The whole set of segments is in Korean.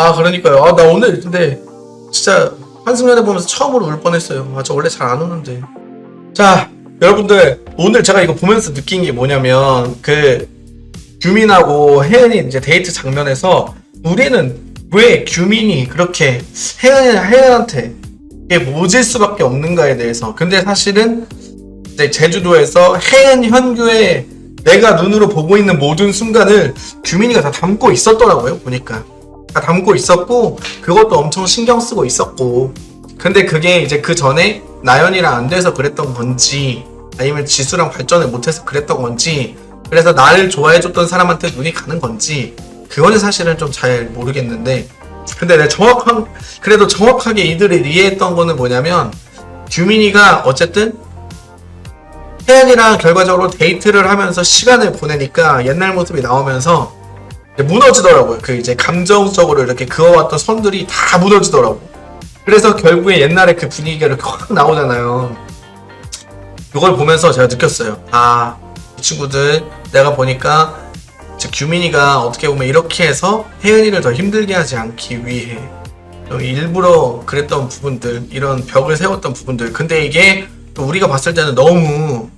아 그러니까요. 아 나 오늘 근데 진짜 한승연애 보면서 처음으로 울 뻔했어요. 아 저 원래 잘 안 우는데. 자 여러분들 오늘 제가 이거 보면서 느낀 게 뭐냐면 그 규민하고 혜연이 이제 데이트 장면에서 우리는 왜 규민이 그렇게 혜연 혜연한테 모질 수밖에 없는가에 대해서. 근데 사실은 이제 제주도에서 혜연 현규의 내가 눈으로 보고 있는 모든 순간을 규민이가 다 담고 있었더라고요 보니까 다 담고 있었고 그것도 엄청 신경 쓰고 있었고. 근데 그게 이제 그 전에 나연이랑 안 돼서 그랬던 건지 아니면 지수랑 발전을 못해서 그랬던 건지 그래서 나를 좋아해줬던 사람한테 눈이 가는 건지 그거는 사실은 좀 잘 모르겠는데. 근데 내가 정확한 그래도 정확하게 이들이 이해했던 거는 뭐냐면 규민이가 어쨌든 혜연이랑 결과적으로 데이트를 하면서 시간을 보내니까 옛날 모습이 나오면서 무너지더라고요. 그 이제 감정적으로 이렇게 그어왔던 선들이 다 무너지더라고. 그래서 결국에 옛날에 그 분위기가 이렇게 확 나오잖아요. 이걸 보면서 제가 느꼈어요. 아, 이 친구들 내가 보니까 이제 규민이가 어떻게 보면 이렇게 해서 혜연이를 더 힘들게 하지 않기 위해 일부러 그랬던 부분들, 이런 벽을 세웠던 부분들. 근데 이게 또 우리가 봤을 때는 너무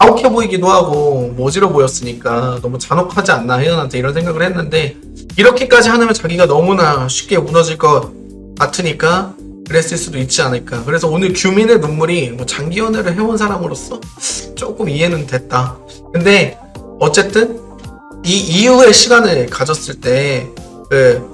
아욱해 보이기도 하고 모지러 보였으니까 너무 잔혹하지 않나 혜연한테 이런 생각을 했는데 이렇게까지 하면 자기가 너무나 쉽게 무너질 것 같으니까 그랬을 수도 있지 않을까. 그래서 오늘 규민의 눈물이 뭐 장기 연애를 해온 사람으로서 조금 이해는 됐다. 근데 어쨌든 이 이후의 시간을 가졌을 때그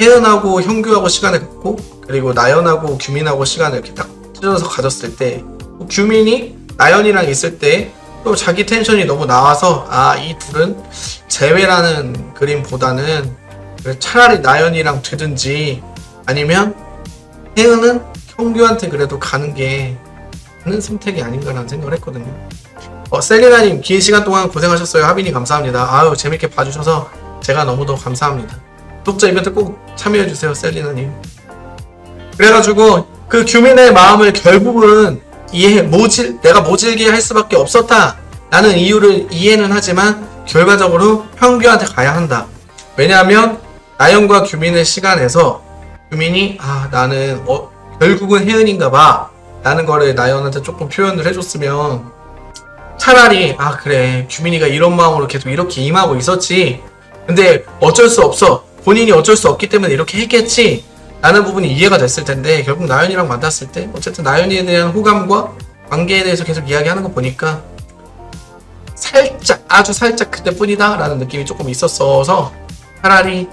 혜연하고 형규하고 시간을 갖고 그리고 나연하고 규민하고 시간을 이렇게 딱 찢어서 가졌을 때 규민이 나연이랑 있을 때 또 자기 텐션이 너무 나와서 아 이 둘은 재회라는 그림보다는 차라리 나연이랑 되든지 아니면 혜은은 형규한테 그래도 가는 게 하는 선택이 아닌가라는 생각을 했거든요. 어, 셀리나님 긴 시간 동안 고생하셨어요. 하빈이 감사합니다. 아유 재밌게 봐주셔서 제가 너무도 감사합니다. 독자 이벤트 꼭 참여해주세요, 셀리나님. 그래가지고 그 규민의 마음을 결국은 이해 모질 내가 모질게 할 수밖에 없었다. 라는 이유를 이해는 하지만 결과적으로 형규한테 가야 한다. 왜냐하면 나연과 규민의 시간에서 규민이 아 나는 어, 결국은 혜은인가 봐 라는 거를 나연한테 조금 표현을 해줬으면 차라리 아 그래 규민이가 이런 마음으로 계속 이렇게 임하고 있었지 근데 어쩔 수 없어 본인이 어쩔 수 없기 때문에 이렇게 했겠지 라는 부분이 이해가 됐을 텐데 결국 나연이랑 만났을 때 어쨌든 나연이에 대한 호감과 관계에 대해서 계속 이야기하는 거 보니까 살짝 아주 살짝 그때뿐이다 라는 느낌이 조금 있었어서 차라리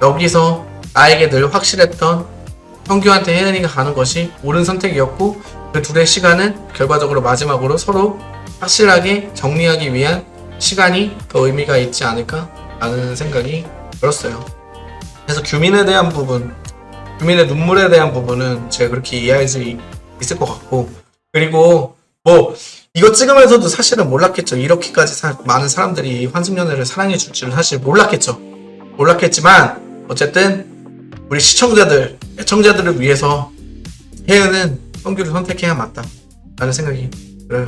여기서 나에게 늘 확실했던 형규한테 혜연이가 가는 것이 옳은 선택이었고 그 둘의 시간은 결과적으로 마지막으로 서로 확실하게 정리하기 위한 시간이 더 의미가 있지 않을까 라는 생각이 들었어요. 그래서 규민에 대한 부분, 규민의 눈물에 대한 부분은 제가 그렇게 이해할 수 있- 있을 것 같고 그리고 뭐 이거 찍으면서도 사실은 몰랐겠죠. 이렇게까지 사- 많은 사람들이 환승연애를 사랑해 줄 줄은 사실 몰랐겠죠. 몰랐겠지만 어쨌든 우리 시청자들, 애청자들을 위해서 혜은은 형규를 선택해야 맞다 라는 생각이 들어요.